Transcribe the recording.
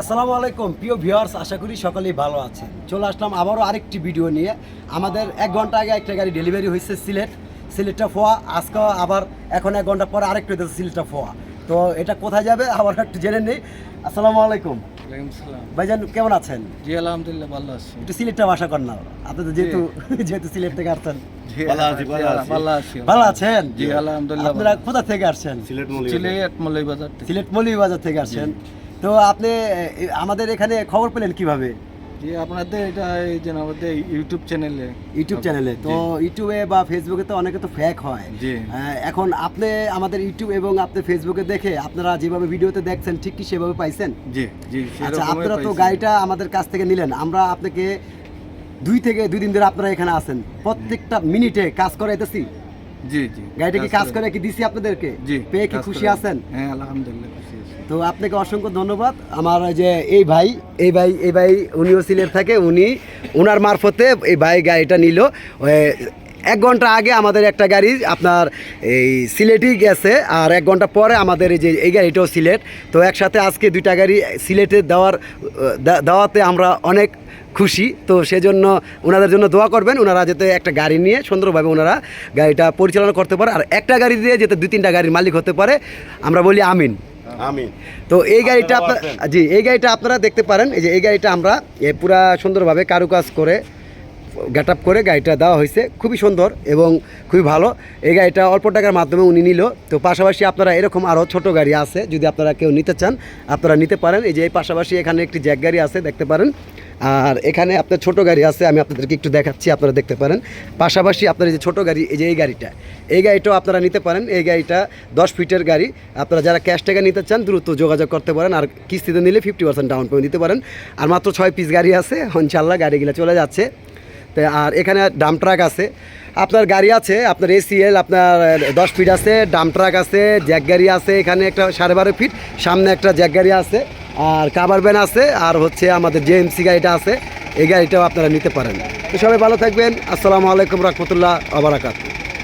আসসালামু আলাইকুম প্রিয় ভিউয়ার্স আশা করি সকলেই ভালো আছেন। চলে আসলাম আবারও আরেকটি ভিডিও নিয়ে। আমাদের এক ঘণ্টা আগে একটা গাড়ি ডেলিভারি হয়েছে সিলেট। সিলেটটা ফোয়া আজকে আবার এখন এক ঘণ্টা পরে আরেকটু হইতেছে সিলেটটা ফোয়া। তো এটা কোথায় যাবে আবার একটু জেনে নেই। আসসালামু আলাইকুম। ভাইজান কেমন আছেন? জি আলহামদুলিল্লাহ ভালো আছি। একটু সিলেটটা ভাষা কর না। আপনি তো যেহেতু যেহেতু সিলেট থেকে আসছেন। ভালো আছি, ভালো আছি। ভালো আছি। ভালো আছেন? জি আলহামদুলিল্লাহ আপনারা কোথা থেকে আসছেন? সিলেট সিলেট মলাই বাজার থেকে আসছেন। তো আপনি আমাদের এখানে খবর পেলেন কীভাবে? জি আপনাদের এটা এই যে আমাদের ইউটিউব চ্যানেলে। ইউটিউব চ্যানেলে তো ইউটিউবে বা ফেসবুকে তো অনেকে তো ফ্যাক হয়। জি। এখন আপনি আমাদের ইউটিউব এবং আপনি ফেসবুকে দেখে আপনারা যেভাবে ভিডিওতে দেখছেন ঠিক কি সেভাবে পাইছেন? জি জি আচ্ছা আপনারা তো। গাড়িটা আমাদের কাছ থেকে নিলেন। আমরা আপনাকে দুই থেকে দুই দিন ধরে আপনারা এখানে আছেন। প্রত্যেকটা মিনিটে কাজ করাইতেছি। জি জি। গাড়িটা কি কাজ করে। কি দিছি আপনাদেরকে? জি পেয়ে কি খুশি আছেন? হ্যাঁ আলহামদুলিল্লাহ খুশি আছি। তো আপনাকে অসংখ্য ধন্যবাদ। আমার ওই যে এই ভাই এই ভাই এই ভাই উনিও সিলেট থাকে উনি ওনার মারফতে এই ভাই গাড়িটা নিল। এক ঘণ্টা আগে আমাদের একটা গাড়ি আপনার এই সিলেটই গেছে আর এক ঘণ্টা পরে আমাদের এই যে এই গাড়িটাও সিলেট। তো একসাথে আজকে দুইটা গাড়ি সিলেটে দেওয়ার দেওয়াতে আমরা অনেক খুশি। তো সেজন্য ওনাদের জন্য দোয়া করবেন ওনারা যাতে একটা গাড়ি নিয়ে সুন্দরভাবে ওনারা গাড়িটা পরিচালনা করতে পারে। আর একটা গাড়ি দিয়ে যাতে দুই তিনটা গাড়ির মালিক হতে পারে আমরা বলি আমিন। আমিন। তো এই গাড়িটা আপনার জি এই গাড়িটা আপনারা দেখতে পারেন। এই যে এই গাড়িটা আমরা এ পুরা সুন্দরভাবে কারুকাজ করে গেট আপ করে গাড়িটা দেওয়া হয়েছে। খুবই সুন্দর এবং খুবই ভালো। এই গাড়িটা অল্প টাকার মাধ্যমে উনি নিল। তো পাশাপাশি আপনারা এরকম আরও ছোট গাড়ি আছে, যদি আপনারা কেউ নিতে চান, আপনারা নিতে পারেন। এই যে এই পাশাপাশি এখানে একটি জ্যাক গাড়ি আছে, দেখতে পারেন। আর এখানে আপনার ছোট গাড়ি আছে, আমি আপনাদেরকে একটু দেখাচ্ছি, আপনারা দেখতে পারেন। পাশাপাশি আপনার এই যে ছোট গাড়ি, এই যে এই গাড়িটা, এই গাড়িটাও আপনারা নিতে পারেন। এই গাড়িটা দশ ফিটের গাড়ি। আপনারা যারা ক্যাশ টাকা নিতে চান, দ্রুত যোগাযোগ করতে পারেন। আর কিস্তিতে নিলে ফিফটি পার্সেন্ট ডাউন পেমেন্ট দিতে পারেন। আর মাত্র ছয় পিস গাড়ি আছে। ইনশাল্লাহ গাড়িগুলো চলে যাচ্ছে। আর এখানে ডাম ট্রাক আছে। আপনার গাড়ি আছে, আপনার এসিএল আপনার দশ ফিট আছে ডাম ট্রাক আছে জ্যাক গাড়ি আছে, এখানে একটা সাড়ে বারো ফিট সামনে একটা জ্যাক গাড়ি আছে, আর কাভার ভ্যান আছে, আর হচ্ছে আমাদের জেএমসি গাড়িটা আছে, এই গাড়িটাও আপনারা নিতে পারেন। তো সবাই ভালো থাকবেন, আসসালামু আলাইকুম রহমতুল্লাহ আবরাকাত